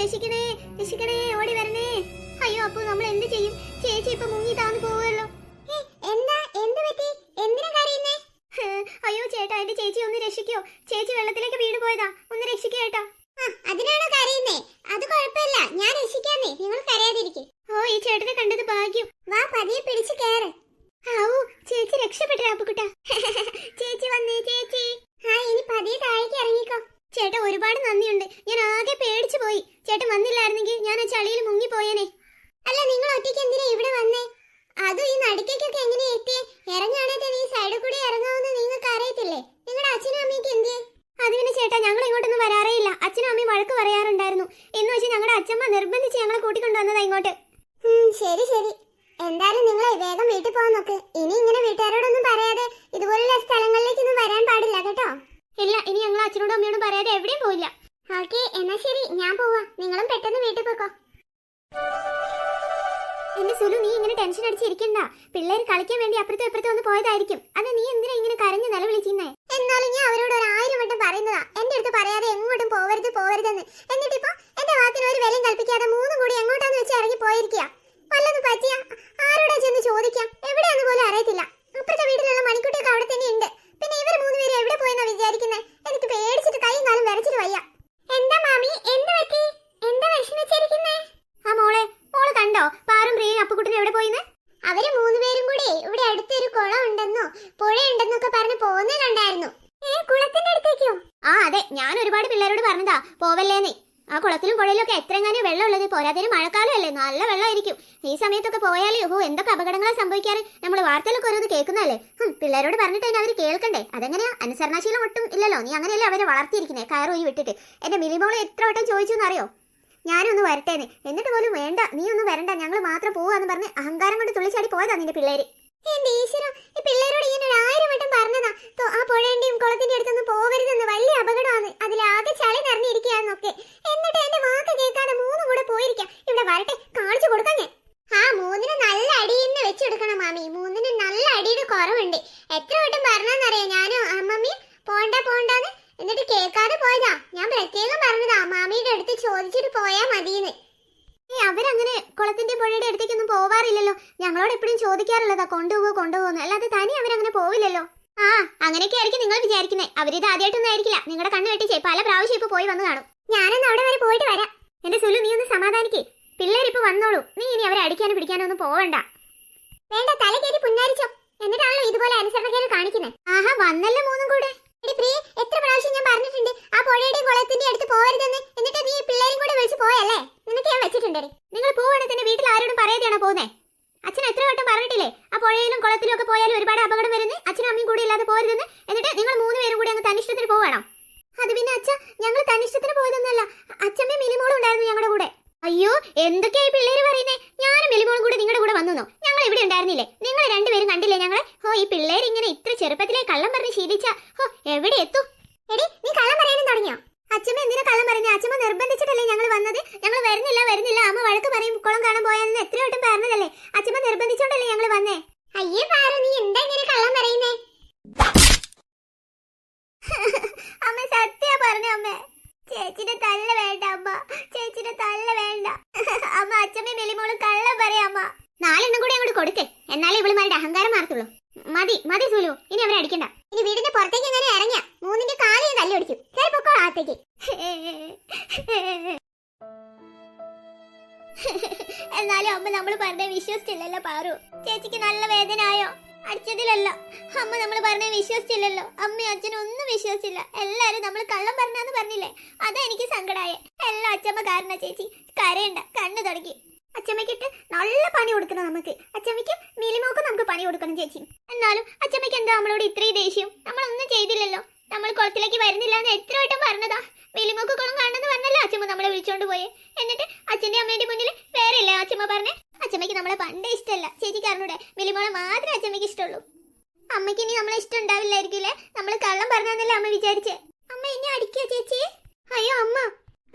രക്ഷിക്കണേ രക്ഷിക്കണേ ഓടി വരണേ. അയ്യോ അപ്പു നമ്മൾ എന്ത് ചെയ്യും? ചേച്ചി ഇപ്പൊ മുങ്ങി താന്ന് പോവുമല്ലോ. എന്താ എന്ത് പറ്റി? കരയുന്നേ? അയ്യോ ചേട്ടാ എന്റെ ചേച്ചി ഒന്ന് രക്ഷിക്കോ. ചേച്ചി വെള്ളത്തിലേക്ക് വീണ് പോയതാ. ഒന്ന് രക്ഷിക്കോ ചേട്ടാ അതിനാണോ കരയുന്നേ? അത് കുഴപ്പമില്ല. ഞാൻ രക്ഷിക്കാന്നേ. നിങ്ങൾ കരയാതിരിക്കും. ഓ ഈ ചേട്ടനെ കണ്ടത് ഭാഗ്യം. വാ പതിയെ പിടിച്ചു കേറ് ആവൂ ചേച്ചി രക്ഷപ്പെട്ടു അപ്പുക്കുട്ട ചേച്ചി വന്നേ ചേച്ചി ആ ഇനി പതിയെ താഴേക്ക് ഇറങ്ങിക്കോ ചേട്ടാ ഒരുപാട് നന്ദിയുണ്ട് ഞാൻ ആകെ പേടിച്ചു പോയി ചേട്ടൻ വന്നില്ലായിരുന്നെങ്കിൽ ഞാൻ ആ ചളിയിൽ മുങ്ങിപ്പോയേനെ അല്ല നിങ്ങൾ ഒറ്റയ്ക്ക് എന്തിനാ ഇവിടെ വന്നേ അതും ഈ നടുക്കേക്കൊക്കെ എങ്ങനെയാ എത്തിയേ ഇറങ്ങാണെങ്കിൽ ഈ സൈഡിൽ കൂടി ഇറങ്ങാമെന്ന് നിങ്ങൾക്ക് അറിയത്തില്ലേ നിങ്ങളുടെ അച്ഛനും അമ്മയ്ക്ക് എന്തിയേ അത് പിന്നെ ചേട്ടാ ഞങ്ങൾ ഇങ്ങോട്ടൊന്നും വരാറേയില്ല അച്ഛനും അമ്മയും വഴക്ക് പറയാറുണ്ടായിരുന്നു എന്ന് വെച്ച് ഞങ്ങളുടെ അച്ഛമ്മ നിർബന്ധിച്ച് ഞങ്ങളെ കൂട്ടിക്കൊണ്ടുവന്നതാ ഇങ്ങോട്ട് ശരി ശരി എന്തായാലും നിങ്ങൾ വേഗം വീട്ടിൽ പോകാൻ നോക്ക് ഇനി ഇങ്ങനെ വീട്ടുകാരോടൊന്നും പറയാതെ ഇതുപോലുള്ള സ്ഥലങ്ങളിലേക്കൊന്നും വരാൻ പാടില്ല കേട്ടോ ഇല്ല ഇനി ഞങ്ങൾ അച്ഛനോടും അമ്മയോടും പറയാതെ എവിടെയും പോയില്ല ഓക്കെ എന്നാ ശരി. ഞാൻ പോവാ. നിങ്ങളും പെട്ടെന്ന് വീട്ടിൽ പോക്കോ. എന്റെ സുലു നീ ഇങ്ങനെ ടെൻഷൻ അടിച്ചിരിക്കണ്ട പിള്ളേർ കളിക്കാൻ വേണ്ടി അപ്പുറത്തും ഇപ്പുറത്തും ഒന്ന് പോയതായിരിക്കും. അത് നീ എന്തിനാ ഇങ്ങനെ കരഞ്ഞ് നിലവിളിക്കുന്നേ? എന്നാലും ഞാൻ അവരോട് ഒരു ആയിരം വട്ടം പറയുന്നതാ. എന്റെ അടുത്ത് പറയാതെ എങ്ങോട്ടും പോവരുത് പോവരുതെന്ന്. എന്നിട്ടിപ്പോ എന്റെ വാക്കിന് ഒരു വിലയും കൽപ്പിക്കാതെ മൂന്നും കൂടി എങ്ങോട്ടാന്ന് വെച്ച് ഇറങ്ങി പോയിരിക്കുക വല്ലതും പറ്റിയ ആരോടാ ചെന്ന് ചോദിക്കാം എവിടെയാന്ന് പോലും അറിയത്തില്ല അപ്പുറത്തെ വീട്ടിലുള്ള മണിക്കുട്ടിയൊക്കെ അവിടെ തന്നെ ഉണ്ട് പിന്നെ ഇവർ മൂന്നുപേരും എവിടെ പോയെന്നാ വിചാരിക്കുന്നത് എനിക്ക് പേടിച്ചിട്ട് കൈയും കാലും വരച്ചിട്ട് വയ്യ എന്താ മാമി എന്ത് പറ്റി എന്താ വിഷമിച്ചിരിക്കുന്നേ ആ മോളെ മോൾ കണ്ടോ പാറും പ്രിയയും അപ്പുക്കുട്ടനും എവിടെ പോയിന്ന് അവർ മൂന്നുപേരും കൂടി ഇവിടെ അടുത്തൊരു കുളം ഉണ്ടെന്നോ പുഴ ഉണ്ടെന്നൊക്കെ പറഞ്ഞ് പോകുന്നത് ഏ കുളത്തിന്റെ അടുത്തേക്കോ? ആ അതെ ഞാൻ ഒരുപാട് പിള്ളേരോട് പറഞ്ഞതാ പോവല്ലേന്ന്. ആ കുളത്തിലും പുഴയിലും ഒക്കെ എത്രങ്ങാനും വെള്ളം ഉള്ളത് പോരാതിന് മഴക്കാലമല്ലേ നല്ല വെള്ളമായിരിക്കും. ഈ സമയത്തൊക്കെ പോയാലേ ഓ എന്തൊക്കെ അപകടങ്ങളാ സംഭവിക്കാറ്? നമ്മൾ വാർത്തയിലൊക്കെ ഓരോന്ന് കേൾക്കുന്നതല്ലേ? പിള്ളേരോട് പറഞ്ഞിട്ട് തന്നെ അവർ കേൾക്കണ്ടേ? അതെങ്ങനെയാ? അനുസരണാശീലം ഒട്ടും ഇല്ലല്ലോ നീ അങ്ങനെയല്ലേ അവരെ വളർത്തിയിരിക്കുന്നത് കയറോയി വിട്ടിട്ട് എന്റെ മിലിമോളെ എത്ര വട്ടം ചോദിച്ചു എന്നറിയോ? ഞാനൊന്ന് വരട്ടേന്ന്. എന്നിട്ട് പോലും വേണ്ട. നീ ഒന്നും വരണ്ട. ഞങ്ങൾ മാത്രം പോവാന്ന് പറഞ്ഞ് അഹങ്കാരം കൊണ്ട് തുള്ളിച്ചാടി പോയതാ നിന്റെ പിള്ളേര്. എന്റെ ഈശ്വരം ഈ പിള്ളേരോട് ഇങ്ങനെ ഒരു ആയിരം വട്ടം പറഞ്ഞതാ. ആ പുഴേന്റെയും കുളത്തിന്റെ അടുത്തൊന്നും പോകരുതെന്ന് വലിയ അപകടമാണ് അതിലാകെ ചളി നിറഞ്ഞിരിക്കുകയാന്നൊക്കെ എന്നിട്ട് എന്റെ വാക്ക് കേൾക്കാതെ മൂന്നും കൂടെ പോയിരിക്കാം ഇവിടെ വരട്ടെ കാണിച്ചു കൊടുക്കാം ഞാൻ ആ മൂന്നിന് നല്ല അടിയെന്ന് വെച്ചെടുക്കണം മാമി മൂന്നിന് നല്ല അടിയുടെ കുറവുണ്ട് എത്ര വട്ടം പറഞ്ഞാന്നറിയാം ഞാനും അമ്മമ്മയും പോണ്ട പോണ്ടാന്ന് എന്നിട്ട് കേൾക്കാതെ പോയതാ ഞാൻ പ്രത്യേകം പറഞ്ഞതാ മാമിയുടെ അടുത്ത് ചോദിച്ചിട്ട് പോയാ മതിയെന്ന് ഏയ് അവരങ്ങനെ കുളത്തിന്റെ പുഴയുടെ അടുത്തേക്കൊന്നും പോവാറില്ലല്ലോ. ഞങ്ങളോട് എപ്പോഴും ചോദിക്കാറുള്ളതാ കൊണ്ടുപോകോ കൊണ്ടുപോകുന്നു അല്ലാതെ തനി അവരങ്ങനെ പോവില്ലല്ലോ. ആ അങ്ങനെയൊക്കെ ആയിരിക്കും നിങ്ങൾ വിചാരിക്കുന്നത് അവരിത് ആദ്യമായിട്ടൊന്നും ആയിരിക്കില്ല. നിങ്ങളുടെ കണ്ണു വെട്ടിച്ചേ പല പ്രാവശ്യം ഇപ്പൊ പോയി വന്നു കാണും. ഞാനൊന്ന് അവിടെ വരെ പോയിട്ട് വരാം. എന്റെ സുലു നീ ഒന്ന് സമാധാനിക്കേ. പിള്ളേരിപ്പോ വന്നോളൂ. നീ ഇനി അവരെ അടിക്കാനും പിടിക്കാനും ഒന്നും പോവണ്ട. വേണ്ട തല കയറി പുന്നാരിച്ചോ. എന്നിട്ടാണല്ലോ ഇതുപോലെ അനുസരണക്കേട് കാണിക്കുന്നത് ആഹാ വന്നല്ലോ മൂന്നും കൂടെ എടി പ്രിയ എത്ര പ്രാവശ്യം ഞാൻ പറഞ്ഞിട്ടുണ്ട് ആ പുഴയുടെയും കുളത്തിന്റെ അടുത്ത് പോകരുതെന്ന് എന്നിട്ട് നീ പിള്ളേരും കൂടെ വിളിച്ച് പോയല്ലേ നിനക്ക് ഞാൻ വെച്ചിട്ടുണ്ടേ നിങ്ങൾ പോവാണെങ്കിൽ തന്നെ വീട്ടിൽ ആരോടും പറയാതെയാണോ പോകുന്നേ അച്ഛൻ എത്ര വട്ടം പറഞ്ഞിട്ടില്ലേ ആ പുഴയിലും കുളത്തിലും ഒക്കെ പോയാലും ഒരുപാട് അപകടം വരുന്നത് അച്ഛനും അമ്മയും കൂടി ഇല്ലാതെ പോരുതെന്ന് എന്നിട്ട് നിങ്ങൾ മൂന്ന് പേരും കൂടി അങ്ങ് തനിഷ്ടത്തിന് പോവാണോ? അത് പിന്നെ അച്ഛ ഞങ്ങൾ തനിഷ്ടത്തിന് പോയതൊന്നല്ല. അച്ഛമ്മ മിനിമോളും ഉണ്ടായിരുന്നു ഞങ്ങളുടെ കൂടെ. അയ്യോ എന്തൊക്കെയായി പിള്ളേര് പറയുന്നേ? ഞാനും മിലിമോളും കൂടെ നിങ്ങളുടെ കൂടെ വന്നു ഞങ്ങൾ ഇവിടെ ഉണ്ടായിരുന്നില്ലേ? നിങ്ങൾ രണ്ടുപേരും കണ്ടില്ലേ ഞങ്ങളെ? ഓ ഈ പിള്ളേർ ഇങ്ങനെ ഇത്ര ചെറുപ്പത്തിലെ കള്ളം പറഞ്ഞ് ശീലിച്ച. ഓ എവിടെ എത്തും? എടി നീ കള്ളം പറയാനും തുടങ്ങിയോ? അച്ഛമ്മ എന്തിനാ കള്ളം പറഞ്ഞ അച്ഛമ്മ നിർബന്ധിച്ചിട്ടല്ലേ ഞങ്ങൾ വന്നത് ഞങ്ങൾ വരുന്നില്ല വരുന്നില്ല അമ്മ വഴക്ക് പറയും കുളം കാണാൻ പോയാന്ന് എത്ര വട്ടം പറഞ്ഞതല്ലേ അച്ഛമ്മ നിർബന്ധിച്ചോണ്ടല്ലേ ഞങ്ങൾ വന്നേ അയ്യേ പാറ നീ എന്താ ഇങ്ങനെ കള്ളം പറയുന്നേ അമ്മ സത്യ പറഞ്ഞ അമ്മ ചേച്ചിന്റെ തല്ല വേണ്ട അമ്മ ചേച്ചിന്റെ തല്ല വേണ്ട അമ്മ അച്ഛമ്മയും കള്ള പറയാമ നാലെണ്ണം കൂടി അങ്ങോട്ട് കൊടുക്കേ. എന്നാലേ ഇവളുമാരുടെ അഹങ്കാരം മാറത്തുള്ളൂ. മതി മതി സുലു. ഇനി അവരെ അടിക്കണ്ട. ഇനി വീടിന്റെ പുറത്തേക്ക് എങ്ങനെ ഇറങ്ങിയ മൂന്നിന്റെ കാലിന് തല്ലി ഒടിക്കും പൊക്കോ അകത്തേക്ക്. എന്നാലും അമ്മ നമ്മൾ പറഞ്ഞ വിശ്വസിച്ചില്ലല്ലോ പാറു. ചേച്ചിക്ക് നല്ല വേദന ആയോ അടിച്ചതിലല്ല. അമ്മ നമ്മൾ പറഞ്ഞ വിശ്വസിച്ചില്ലല്ലോ. അമ്മയും അച്ഛനും ഒന്നും വിശ്വസിച്ചില്ല. എല്ലാരും നമ്മൾ കള്ളം പറഞ്ഞാന്ന് പറഞ്ഞില്ലേ? അതാ എനിക്ക് സങ്കടായേ. എല്ലാം അച്ഛമ്മ കാരണ ചേച്ചി. കരയണ്ട. കണ്ണു തുടങ്ങി. അച്ഛമ്മക്കിട്ട് നല്ല പണി കൊടുക്കണം നമുക്ക്. അച്ചമ്മയ്ക്ക് മിലിമോക്ക് നമുക്ക് പണി കൊടുക്കണം ചേച്ചി. എന്നാലും അച്ചമ്മയ്ക്ക് എന്താ നമ്മളോട് ഇത്രയും ദേഷ്യം? നമ്മളൊന്നും ചെയ്തില്ലല്ലോ. നമ്മൾ കുളത്തിലേക്ക് വരുന്നില്ല എന്ന് എത്ര വട്ടം പറഞ്ഞതാ. മിലിമോക്ക് കുളം കാണണമെന്ന് പറഞ്ഞല്ലോ അച്ചമ്മ നമ്മളെ വിളിച്ചോണ്ട് പോയെ. എന്നിട്ട് അച്ഛന്റെ അമ്മേന്റെ മുന്നിൽ വേറെ ഇല്ല അച്ചമ്മ പറഞ്ഞേ? അച്ചമ്മയ്ക്ക് നമ്മളെ പണ്ടേ ഇഷ്ടമല്ല. ചേച്ചിക്ക് അറിഞ്ഞൂടെ? മിലിമോളെ മാത്രമേ അച്ചമ്മയ്ക്ക് ഇഷ്ടമുള്ളൂ. അമ്മയ്ക്ക് ഇനി നമ്മളെ ഇഷ്ടം ഉണ്ടാവില്ലായിരിക്കില്ലേ നമ്മൾ കള്ളം പറഞ്ഞെന്നല്ലേ അമ്മ വിചാരിച്ചേ? അമ്മ ഇനി അടിക്കുക ചേച്ചി. അയ്യോ അമ്മ.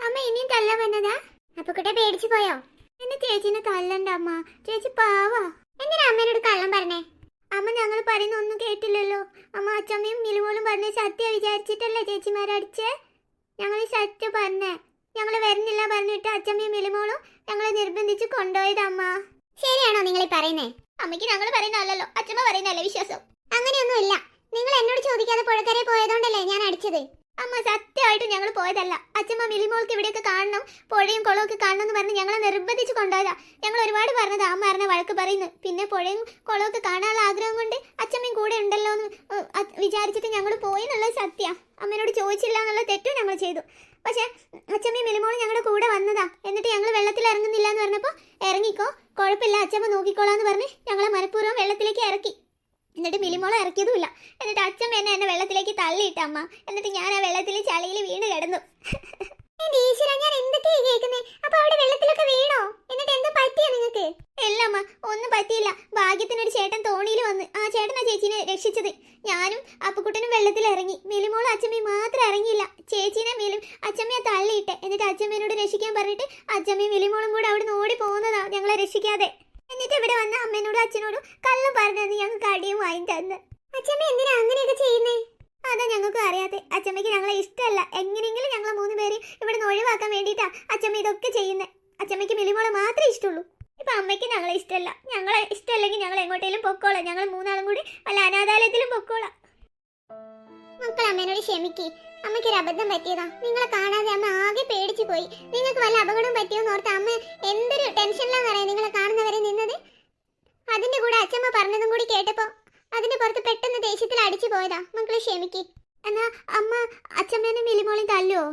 അമ്മ ഇനിയും കള്ളം വന്നതാ അപ്പൊ കുട്ടെ പേടിച്ചു പോയോ? എന്നെ ചേച്ചിനെ തല്ലണ്ട അമ്മ. ചേച്ചി പാവാ. എന്തിനാ അമ്മേനോട് കള്ളം പറഞ്ഞേ? അമ്മ ഞങ്ങൾ പറയുന്ന ഒന്നും കേട്ടില്ലല്ലോ. അമ്മ അച്ചമ്മയും മിലുമോളും പറഞ്ഞ സത്യ വിചാരിച്ചിട്ടല്ലേ ചേച്ചിമാരടിച്ചേ ഞങ്ങൾ സത്യം പറഞ്ഞേ. ഞങ്ങൾ വരുന്നില്ല പറഞ്ഞിട്ട് അച്ചമ്മയും മിലുമോളും ഞങ്ങളെ നിർബന്ധിച്ച് കൊണ്ടുപോയത് അമ്മ ശരിയാണോ നിങ്ങൾ പറയുന്നേ? അമ്മയ്ക്ക് ഞങ്ങൾ പറയുന്നല്ലോ അച്ഛമ്മ പറയുന്നല്ലേ വിശ്വാസം? അങ്ങനെയൊന്നുമില്ല. നിങ്ങൾ എന്നോട് ചോദിക്കാതെ പുഴക്കരെ പോയതുകൊണ്ടല്ലേ ഞാൻ അടിച്ചത്. അമ്മ സത്യമായിട്ട് ഞങ്ങൾ പോയതല്ല. അച്ഛമ്മ മിലിമോൾക്ക് ഇവിടെയൊക്കെ കാണണം പുഴയും കുളവും ഒക്കെ കാണണം എന്ന് പറഞ്ഞ് ഞങ്ങളെ നിർബന്ധിച്ച് കൊണ്ടുപോയതാ. ഞങ്ങൾ ഒരുപാട് പറഞ്ഞത് അമ്മ പറഞ്ഞ വഴക്ക് പറയുന്നു. പിന്നെ പുഴയും കുളവും ഒക്കെ കാണാനുള്ള ആഗ്രഹം കൊണ്ട് അച്ഛമ്മയും കൂടെ ഉണ്ടല്ലോ എന്ന് വിചാരിച്ചിട്ട് ഞങ്ങൾ പോയി എന്നുള്ളത് സത്യ. അമ്മേനോട് ചോദിച്ചില്ല എന്നുള്ള തെറ്റും ഞങ്ങൾ ചെയ്തു. പക്ഷേ അച്ഛമ്മയും മിലിമോളും ഞങ്ങളുടെ കൂടെ വന്നതാ. എന്നിട്ട് ഞങ്ങൾ വെള്ളത്തിൽ ഇറങ്ങുന്നില്ല എന്ന് പറഞ്ഞപ്പോൾ ഇറങ്ങിക്കോ കുഴപ്പമില്ല അച്ഛമ്മ നോക്കിക്കോളാം എന്ന് പറഞ്ഞ് ഞങ്ങളെ മനഃപൂർവം വെള്ളത്തിലേക്ക് ഇറക്കി. എന്നിട്ട് മിലിമോളെ ഇറക്കിയതുമില്ല. എന്നിട്ട് അച്ഛൻ എന്നെ എന്നെ വെള്ളത്തിലേക്ക് തള്ളിയിട്ട അമ്മ. എന്നിട്ട് ഞാൻ ആ വെള്ളത്തിൽ ചളിയിൽ വീണ് കിടന്നു. ഞാൻ എന്തൊക്കെയാ കേൾക്കുന്നേ? അപ്പൊ അവിടെ വെള്ളത്തിലൊക്കെ വീണോ? എന്നിട്ട് എന്താ പറ്റിയ നിങ്ങൾക്ക് അമ്മ ഒന്നും പറ്റിയില്ല. ഭാഗ്യത്തിനൊരു ചേട്ടൻ തോണിയിൽ വന്ന് ആ ചേട്ടനാ ചേച്ചീനെ രക്ഷിച്ചത്. ഞാനും അപ്പുക്കുട്ടനും വെള്ളത്തിൽ ഇറങ്ങി. മിലിമോളും അച്ഛമ്മയും മാത്രം ഇറങ്ങിയില്ല. ചേച്ചീനെ മിലും അച്ഛമ്മയെ തള്ളിയിട്ട്. എന്നിട്ട് അച്ഛമ്മേനോട് രക്ഷിക്കാൻ പറഞ്ഞിട്ട് അച്ഛമ്മയും മിലിമോളും കൂടെ അവിടെ നിന്ന് ഓടി പോകുന്നതാ ഞങ്ങളെ രക്ഷിക്കാതെ. എന്നിട്ട് ഇവിടെ വന്ന അമ്മേനോടും അച്ഛനോടും കള്ളം പറഞ്ഞു ഞങ്ങൾക്ക് അടിയും വാങ്ങി തന്ന്. അച്ഛമ്മ എന്തിനാ അങ്ങനെയൊക്കെ ചെയ്യുന്നേ? അതാ ഞങ്ങൾക്ക് അറിയാതെ അച്ഛമ്മയ്ക്ക് ഞങ്ങളെ ഇഷ്ടമല്ല. എങ്ങനെയെങ്കിലും ഞങ്ങളെ മൂന്ന് പേര് ഇവിടെ നിന്ന് ഒഴിവാക്കാൻ വേണ്ടിയിട്ടാ അച്ഛമ്മ ഇതൊക്കെ ചെയ്യുന്നത് അച്ഛമ്മയ്ക്ക് മിലിമോളെ മാത്രമേ ഇഷ്ടമുള്ളൂ. ഇപ്പൊ അമ്മയ്ക്ക് ഞങ്ങളെ ഇഷ്ടമല്ല. ഞങ്ങളെ ഇഷ്ടമല്ലെങ്കിൽ ഞങ്ങൾ എങ്ങോട്ടേലും പൊക്കോളാം. ഞങ്ങൾ മൂന്നാളും കൂടി വല്ല അനാഥാലയത്തിലും പൊക്കോളാം. മക്കൾ അമ്മേനോട് ക്ഷമിക്കേ. അമ്മയ്ക്ക് ഒരു അബദ്ധം പറ്റിയതാ. നിങ്ങളെ കാണാതെ അമ്മ ആകെ പേടിച്ചു പോയി. നിങ്ങൾക്ക് വല്ല അപകടം പറ്റിയോന്ന് ഓർത്ത് അമ്മ എന്തൊരു ടെൻഷനിലാണെന്നറിയാം നിങ്ങളെ കാണുന്നവരെ നിന്നത്? അതിന്റെ കൂടെ അച്ഛമ്മ പറഞ്ഞതും കൂടി കേട്ടപ്പോ അതിന്റെ പുറത്ത് പെട്ടെന്ന് ദേഷ്യത്തിൽ അടിച്ചു പോയതാ. മക്കളെ ക്ഷമിക്ക്. എന്നാ അമ്മ അച്ഛമ്മേനെ മിലിമോളും തല്ലുവോ?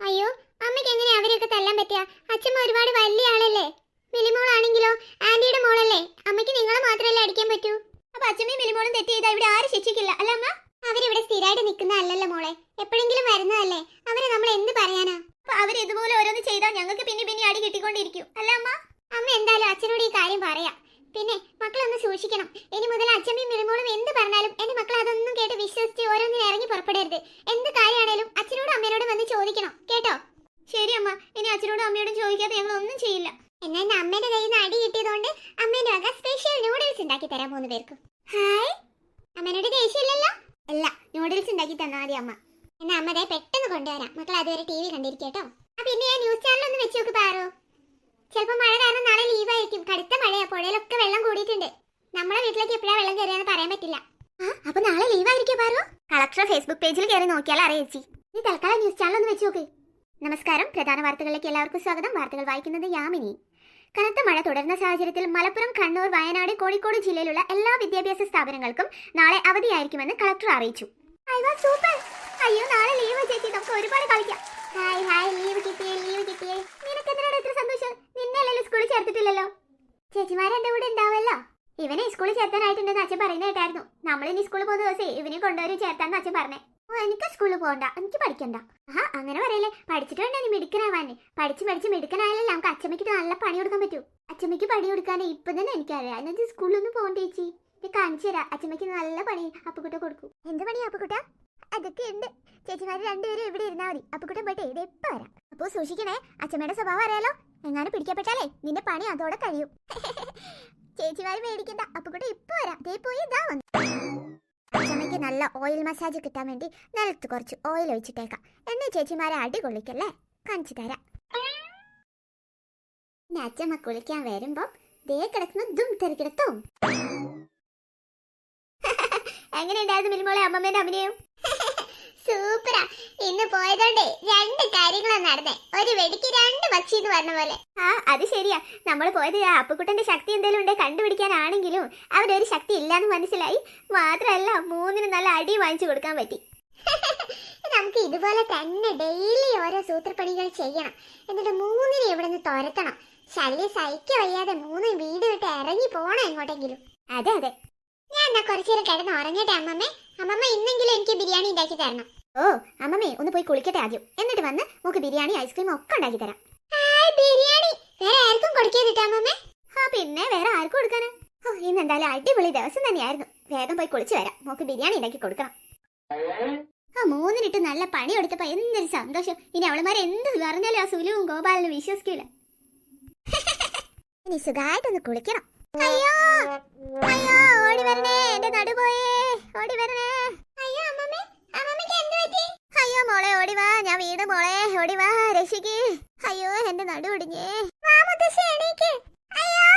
അയ്യോ അമ്മയ്ക്ക് എങ്ങനെ അവരെയൊക്കെ തല്ലാൻ പറ്റിയ? അച്ഛമ്മ ഒരുപാട് വലിയ ആളല്ലേ? മിലിമോളാണെങ്കിലോ? ആന്റിയുടെ മോളല്ലേ? അമ്മയ്ക്ക് നിങ്ങളെ മാത്രമല്ലേ അടിക്കാൻ പറ്റൂ? അപ്പൊ അച്ഛമ്മയും മിലിമോളും തെറ്റ് ചെയ്താൽ ഇവിടെ ആരും ശിക്ഷിക്കില്ല. അല്ല അമ്മ? അവരിവിടെ സ്ഥിരമായിട്ട് നിൽക്കുന്ന അല്ലല്ലോ മോളെ. എപ്പോഴെങ്കിലും വരുന്നതല്ലേ? അവരെ നമ്മൾ എന്ത് പറയാനാ? അവർ ഇതുപോലെ ഓരോന്ന് ചെയ്താൽ ഞങ്ങൾക്ക് പിന്നെ പിന്നെ അടി കിട്ടിക്കൊണ്ടിരിക്കും. അല്ല അമ്മ? അമ്മ എന്തായാലും അച്ഛനോട് ഈ കാര്യം പറയാം. പിന്നെ മക്കളൊന്ന് സൂക്ഷിക്കണം. ഇനി മുതൽ അച്ഛമ്മയും മിളിമോളും എന്ത് പറഞ്ഞാലും എന്റെ മക്കൾ അതൊന്നും കേട്ട് വിശ്വസിച്ച് ഓരോന്നിനും ഇറങ്ങി പുറപ്പെടരുത് എന്ത് കാര്യമാണേലും അച്ഛനോടും അമ്മയോടും വന്ന് ചോദിക്കണം. കേട്ടോ? ശരി അമ്മ. ഇനി അച്ഛനോടും അമ്മയോടും ചോദിക്കാതെ ഞങ്ങൾ ഒന്നും ചെയ്യില്ല. എന്നാ എന്റെ അമ്മേന്റെ കയ്യിൽ നിന്ന് അടി കിട്ടിയതുകൊണ്ട് അമ്മേന്റെ വക സ്പെഷ്യൽ നൂഡിൽസ് ഉണ്ടാക്കി തരാൻ മൂന്ന് പേർക്കും. ഹായ്. അമ്മേനോട് ദേഷ്യമില്ലല്ലോ? അല്ല നൂഡിൽസ് ഉണ്ടാക്കി തന്നാൽ മതി അമ്മ. എന്നാ അമ്മ ദേ പെട്ടെന്ന് കൊണ്ടുവരാം. മക്കൾ അതുവരെ ടി വി കണ്ടിരിക്കട്ടോ ആ പിന്നെ ഞാൻ ന്യൂസ് ചാനൽ ഒന്ന് വെച്ച് നോക്ക് പാറോ. ചിലപ്പോൾ മഴ കാരണം നാളെ ലീവായിരിക്കും കടുത്ത മഴയാ. പുഴയിലൊക്കെ വെള്ളം കൂടിയിട്ടുണ്ട്. നമ്മളെ വീട്ടിലേക്ക് എപ്പോഴാണ് വെള്ളം കയറിയെന്ന് പറയാൻ പറ്റില്ല. ആ അപ്പൊ നാളെ ലീവായിരിക്കും പാറോ? കളക്ടർ ഫേസ്ബുക്ക് പേജിൽ കയറി നോക്കിയാൽ അറിയിച്ചി നീ തൽക്കാലം ന്യൂസ് ചാനൽ ഒന്ന് വെച്ച് നോക്ക്. നമസ്കാരം. പ്രധാന വാർത്തകളിലേക്ക് എല്ലാവർക്കും സ്വാഗതം. വാർത്തകൾ വായിക്കുന്നത് യാമിനി. കനത്ത മഴ തുടരുന്ന സാഹചര്യത്തിൽ മലപ്പുറം കണ്ണൂർ വയനാട് കോഴിക്കോട് ജില്ലയിലുള്ള എല്ലാ വിദ്യാഭ്യാസ സ്ഥാപനങ്ങൾക്കും നാളെ അവധിയായിരിക്കുമെന്ന് കളക്ടർ അറിയിച്ചു. സൂപ്പർ. അയ്യോ നാളെ ലീവ് ചേച്ചി നമുക്ക് ഒരുപാട് കളിക്കാം. ഹായ് ഹായ് ലീവ് കിട്ടിയേ ലീവ് കിട്ടിയേ. നിനക്ക് എന്തിനാണ് ഇത്ര സന്തോഷം? നിന്നെ അല്ലല്ലോ സ്കൂളിൽ ചേർത്തിട്ടില്ലല്ലോ. ചേച്ചിമാരെന്റെ കൂടെ ഉണ്ടാവല്ലോ ഇവനെ സ്കൂളിൽ ചേർത്താനായിട്ടുണ്ടെന്ന് അച്ഛൻ പറയുന്ന കേട്ടായിരുന്നു. നമ്മൾ ഇനി സ്കൂളിൽ പോകുന്ന ദിവസം ഇവനെ കൊണ്ടുവരും ചേർത്താന്ന് അച്ഛൻ പറഞ്ഞേ. ഓ എനിക്ക് സ്കൂളിൽ പോകണ്ട എനിക്ക് പഠിക്കണ്ട. ആ അങ്ങനെ പറയല്ലേ. പഠിച്ചിട്ട് വേണ്ട നീ മിടുക്കനാവാൻ പഠിച്ച് പഠിച്ച് മിടുക്കനായാലല്ലേ നമുക്ക് അച്ഛമ്മയ്ക്ക് നല്ല പണി കൊടുക്കാൻ പറ്റൂ. അച്ഛമ്മയ്ക്ക് പണി കൊടുക്കാനേ ഇപ്പൊ തന്നെ എനിക്കറിയാം. എന്നു സ്കൂളിലൊന്നും പോകണ്ട ചേച്ചി. ഞാൻ കാണിച്ചു തരാം. അച്ഛമ്മയ്ക്ക് നല്ല പണി അപ്പുക്കുട്ട കൊടുക്കും. എന്ത് പണി അപ്പുക്കുട്ട? അതൊക്കെ ഉണ്ട്. ചേച്ചിമാര് രണ്ടുപേരും ഇവിടെ ഇരുന്നാ മതി. അപ്പുക്കുട്ടൻ പോയിട്ട് ഇത് എപ്പോ വരാം. അപ്പൊ സൂക്ഷിക്കണേ അച്ഛമ്മയുടെ സ്വഭാവം അറിയാലോ? എങ്ങാനും പിടിക്കപ്പെട്ടാലേ നിന്റെ പണി അതോടെ കഴിയും. ചേച്ചിമാര് മേടിക്കണ്ട. അപ്പുക്കുട്ട ഇപ്പൊ വരാം. പോയി ഇതാ വന്നു. അച്ഛമ്മയ്ക്ക് നല്ല ഓയിൽ മസാജ് കിട്ടാൻ വേണ്ടി നിലത്ത് കുറച്ച് ഓയിൽ ഒഴിച്ചിട്ടേക്കാം. എന്നെ ചേച്ചിമാരെ അടി കൊള്ളിക്കല്ലേ കാണിച്ചു തരാം. ഇനി അച്ഛമ്മ കുളിക്കാൻ വരുമ്പോ ദേ കിടക്കുന്ന ദും തെറിക്കിടത്തും എങ്ങനെയുണ്ടായിരുന്നു മിൽമോളെ അമ്മമ്മേന്റെ അഭിനയം? സൂപ്പറാ. ഇന്ന് പോയതോണ്ടേ രണ്ട് കാര്യങ്ങളാണ് നടന്നേ. ഒരു വെടിക്ക് രണ്ട് പക്ഷി എന്ന് പറഞ്ഞ പോലെ. ആ അത് ശരിയാ. നമ്മൾ പോയത് ആ അപ്പുക്കുട്ടന്റെ ശക്തി എന്തെങ്കിലും ഉണ്ടെ കണ്ടുപിടിക്കാനാണെങ്കിലും അവിടെ ഒരു ശക്തി ഇല്ലാന്ന് മനസ്സിലായി. മാത്രമല്ല മൂന്നിന് നല്ല അടി വാങ്ങിച്ചു കൊടുക്കാൻ പറ്റി. നമുക്ക് ഇതുപോലെ തന്നെ ഡെയിലി ഓരോ സൂത്രപ്പണികൾ ചെയ്യണം. എന്നിട്ട് മൂന്നിനെ ഇവിടെ നിന്ന് തുരത്തണം. ശല്യം സഹിക്ക വയ്യാതെ മൂന്ന് വീട് വിട്ട് ഇറങ്ങി പോണം എങ്ങോട്ടെങ്കിലും. അതെ അതെ. ഞാൻ എന്നാ കുറച്ചു നേരം കിടന്ന് ഉറങ്ങട്ടെ അമ്മമ്മേ? അമ്മമ്മ ഇന്നെങ്കിലും എനിക്ക് ബിരിയാണി ഉണ്ടാക്കി തരണം. ഓ അമ്മമ്മേ ഒന്ന് പോയി കുളിക്കട്ടെ ആദ്യം. എന്നിട്ട് വന്ന് നമുക്ക് ബിരിയാണി ഐസ്ക്രീം ഒക്കെ ഉണ്ടാക്കി തരാം. ബിരിയാണി. വേറെ ആർക്കും കൊടുക്കരുത് അമ്മമ്മേ? ആ പിന്നെ വേറെ ആർക്കും കൊടുക്കാനാ? ഓ ഇന്ന് എന്തായാലും അടിപൊളി ദിവസം തന്നെയായിരുന്നു. വേഗം പോയി കുളിച്ചു വരാം. നമുക്ക് ബിരിയാണി ഉണ്ടാക്കി കൊടുക്കണം. ആ മൂന്നിനിട്ട് നല്ല പണി കൊടുത്തപ്പോ എന്തൊരു സന്തോഷം. ഇനി അവളുമാരെ എന്ത് പറഞ്ഞാലും ആ സുലുവും ഗോപാലനും വിശ്വസിക്കൂല. ഇനി സുഖമായിട്ടൊന്ന് കുളിക്കണം. അയ്യോ അയ്യോ ഓടി വരണേ എന്റെ നടുപോയേ ഓടി വരണേ. മോളെ ഓടി വാ. ഞാൻ വീട് മോളെ. ഓടി വാ രക്ഷിക്ക്. അയ്യോ എന്റെ നടു ഒടിഞ്ഞേ. അയ്യോ.